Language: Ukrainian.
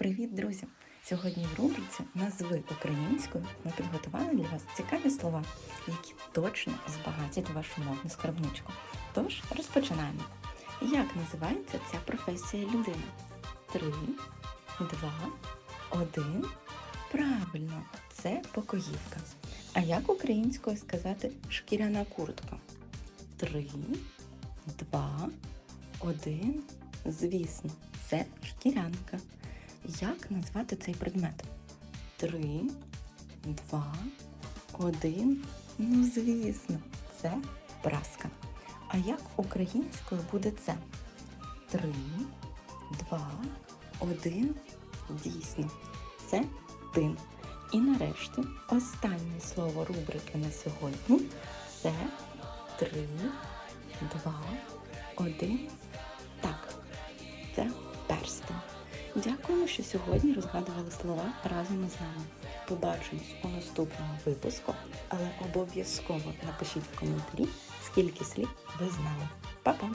Привіт, друзі! Сьогодні в рубриці Назви українською ми підготували для вас цікаві слова, які точно збагатять вашу мовну скарбничку. Тож розпочинаємо. Як називається ця професія людини? Три, два, один. Правильно, це покоївка. А як українською сказати шкіряна куртка? Три, два, один. Звісно, це шкірянка. Як назвати цей предмет? Три, два, один. Ну, звісно, це праска. А як українською буде це? Три, два, один. Дійсно, це тин. І нарешті останнє слово рубрики на сьогодні це три, два, один. Дякуємо, що сьогодні розгадували слова разом із нами. Побачимось у наступному випуску, але обов'язково напишіть в коментарі, скільки слів ви знали. Па-па!